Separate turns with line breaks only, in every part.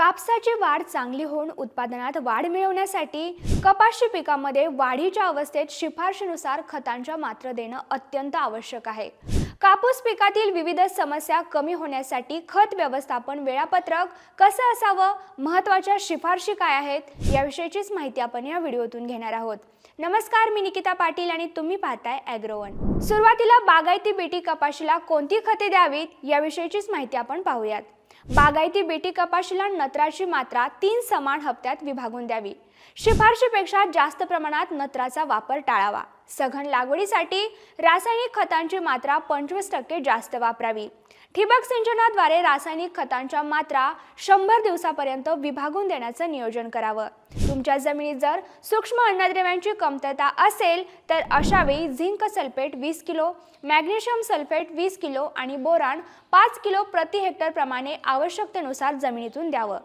कापसाची वाढ चांगली होऊन उत्पादनात वाढ मिळवण्यासाठी कपाशी पिकामध्ये वाढीच्या अवस्थेत शिफारशीनुसार खतांच्या मात्रा देणं अत्यंत आवश्यक आहे. कापूस पिकातील विविध समस्या कमी होण्यासाठी खत व्यवस्थापन वेळापत्रक कसं असावं? महत्त्वाच्या शिफारशी काय आहेत? याविषयीचीच माहिती आपण या व्हिडिओतून घेणार आहोत. नमस्कार मी निकिता पाटील आणि तुम्ही पाहताय ॲग्रोवन सुरुवातीला बागायती बेटी कपाशीला कोणती खते द्यावीत? याविषयीचीच माहिती आपण पाहूयात. बागायती बेटी कपाशीला नत्राची मात्रा तीन समान हप्त्यात विभागून द्यावी. शिफारशीपेक्षा जास्त प्रमाणात नत्राचा वापर टाळावा. सघन लागवडीसाठी रासायनिक खतांची मात्रा पंचवीस टक्के जास्त वापरावी. ठिबक सिंचनाद्वारे रासायनिक खतांच्या मात्रा शंभर दिवसापर्यंत विभागून देण्याचं नियोजन करावं. तुमच्या जमिनीत जर सूक्ष्म अन्नद्रव्यांची कमतरता असेल तर अशावेळी झिंक सल्फेट वीस किलो मॅग्नेशियम सल्फेट वीस किलो आणि बोरान पाच किलो प्रति हेक्टर प्रमाणे आवश्यकतेनुसार जमिनीतून द्यावं.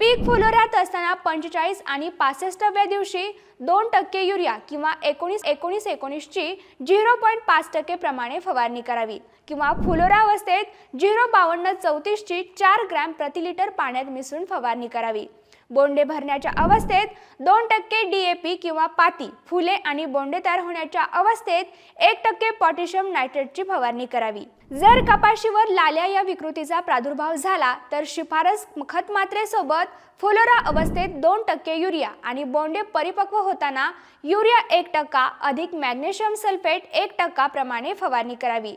पीक फुलोऱ्यात असताना पंचेचाळीस आणि पासष्टव्या दिवशी दोन टक्के युरिया किंवा एकोणीस एकोणीस एकोणीसची झिरो पॉईंट पाच टक्के प्रमाणे फवारणी करावी. किंवा फुलोरावस्थेत झिरो बावन्न चौतीसची चार ग्रॅम प्रति लिटर पाण्यात मिसळून फवारणी करावी. बोंडे भरण्याच्या अवस्थेत दोन टक्के डी ए पी किंवा पाती फुले आणि बोंडे तयार होण्याच्या अवस्थेत एक टक्के पोटॅशियम नायट्रेटची फवारणी करावी. जर कपाशीवर लाल्या या विकृतीचा प्रादुर्भाव झाला तर शिफारस खत मात्रेसोबत फुलोरा अवस्थेत दोन टक्के युरिया आणि बोंडे परिपक्व होताना युरिया एक टक्का अधिक मॅग्नेशियम सल्फेट एक टक्का प्रमाणे फवारणी करावी.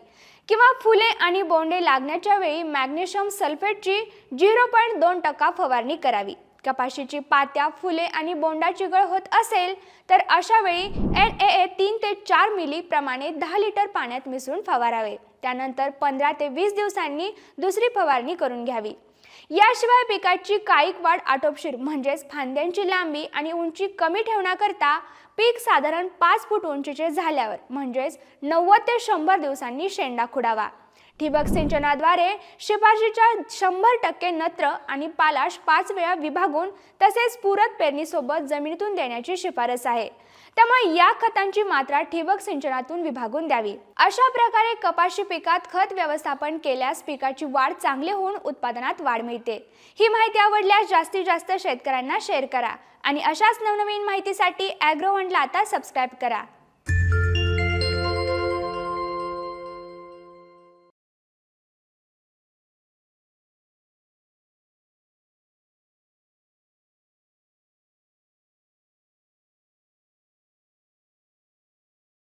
किंवा फुले आणि बोंडे लागण्याच्या वेळी मॅग्नेशियम सल्फेटची झिरो पॉईंट दोन टक्का फवारणी करावी. कपाशीची पात्या फुले आणि बोंडाची गळ होत असेल तर अशा वेळी एन ए ए तीन ते चार मिली प्रमाणे दहा लिटर पाण्यात मिसळून फवारावे. त्यानंतर पंधरा ते वीस दिवसांनी दुसरी फवारणी करून घ्यावी. याशिवाय पिकाची कायिक वाढ आटोपशीर म्हणजेच फांद्यांची लांबी आणि उंची कमी ठेवण्याकरता पीक साधारण पाच फूट उंचीचे झाल्यावर म्हणजेच नव्वद ते शंभर दिवसांनी शेंडा खुडावा. ठिबक सिंचनाद्वारे शिफारशीच्या शंभर टक्के नत्र आणि पालाश पाच वेळा विभागून तसेच पूरक पेरणीसोबत जमिनीतून देण्याची शिफारस आहे. त्यामुळे या खतांची मात्रा ठिबक सिंचनातून विभागून द्यावी. अशा प्रकारे कपाशी पिकात खत व्यवस्थापन केल्यास पिकाची वाढ चांगली होऊन उत्पादनात वाढ मिळते. ही माहिती आवडल्यास जास्तीत जास्त शेतकऱ्यांना शेअर करा आणि अशाच नवनवीन माहितीसाठी ॲग्रोवनला आता सबस्क्राईब करा.